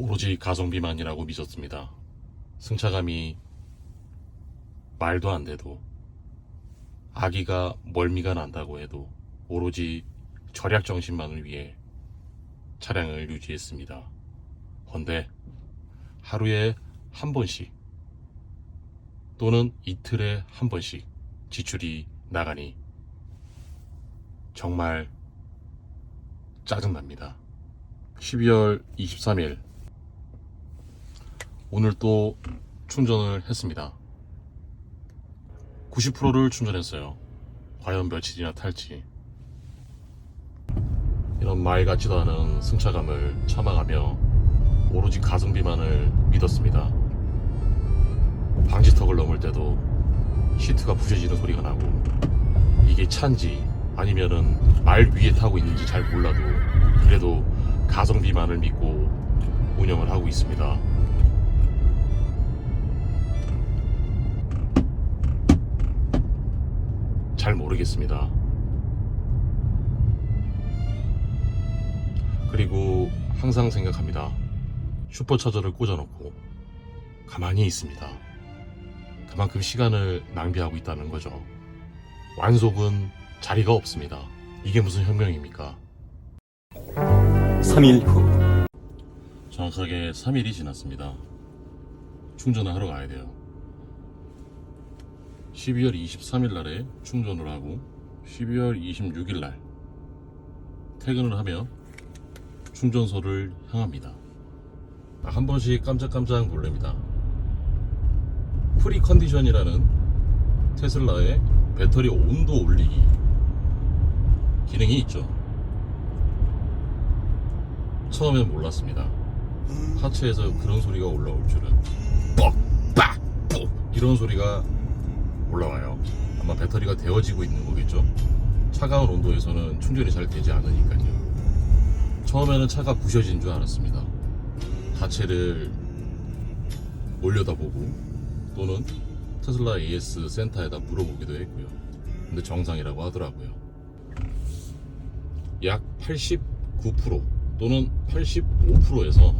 오로지 가성비만이라고 믿었습니다. 승차감이 말도 안 돼도 아기가 멀미가 난다고 해도 오로지 절약 정신만을 위해 차량을 유지했습니다. 헌데 하루에 한 번씩 또는 이틀에 한 번씩 지출이 나가니 정말 짜증납니다. 12월 23일 오늘 또 충전을 했습니다. 90%를 충전했어요. 과연 며칠이나 탈지. 이런 말 같지도 않은 승차감을 참아가며 오로지 가성비만을 믿었습니다. 방지턱을 넘을 때도 시트가 부셔지는 소리가 나고 이게 차인지 아니면은 말 위에 타고 있는지 잘 몰라도 그래도 가성비만을 믿고 운영을 하고 있습니다. 잘 모르겠습니다. 그리고 항상 생각합니다. 슈퍼차저를 꽂아놓고 가만히 있습니다. 그만큼 시간을 낭비하고 있다는 거죠. 완속은 자리가 없습니다. 이게 무슨 혁명입니까? 3일 후 정확하게 3일이 지났습니다. 충전을 하러 가야 돼요. 12월 23일 날에 충전을 하고 12월 26일 날 퇴근을 하며 충전소를 향합니다. 아, 한 번씩 깜짝깜짝 놀랍니다. 프리 컨디션이라는 테슬라의 배터리 온도 올리기 기능이 있죠. 처음엔 몰랐습니다. 하체에서 그런 소리가 올라올 줄은 뻑빡뻑 이런 소리가 올라와요. 아마 배터리가 데워지고 있는 거겠죠. 차가운 온도에서는 충전이 잘 되지 않으니까요. 처음에는 차가 부셔진 줄 알았습니다. 하체를 올려다보고 또는 테슬라 AS 센터에다 물어보기도 했고요. 근데 정상이라고 하더라고요. 약 89% 또는 85%에서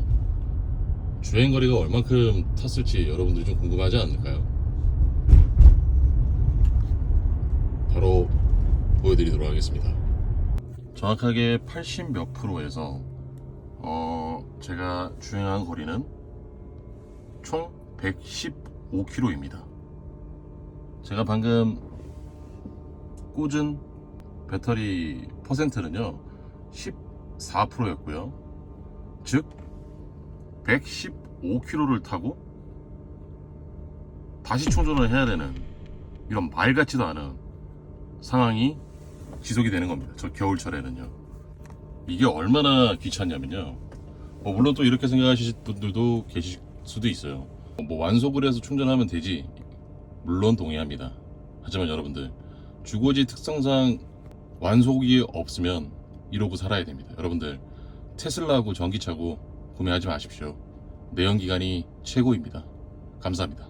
주행거리가 얼만큼 탔을지 여러분들이 좀 궁금하지 않을까요? 바로 보여드리도록 하겠습니다. 정확하게 80 몇 프로에서 어 제가 주행한 거리는 총 115km입니다. 제가 방금 꽂은 배터리 퍼센트는요 14%였고요. 즉 115km를 타고 다시 충전을 해야 되는 이런 말 같지도 않은 상황이 지속이 되는 겁니다. 저 겨울철에는요. 이게 얼마나 귀찮냐면요. 뭐 물론 또 이렇게 생각하실 분들도 계실 수도 있어요. 뭐 완속을 해서 충전하면 되지. 물론 동의합니다. 하지만 여러분들 주거지 특성상 완속이 없으면 이러고 살아야 됩니다. 여러분들 테슬라하고 전기차고 구매하지 마십시오. 내연기관이 최고입니다. 감사합니다.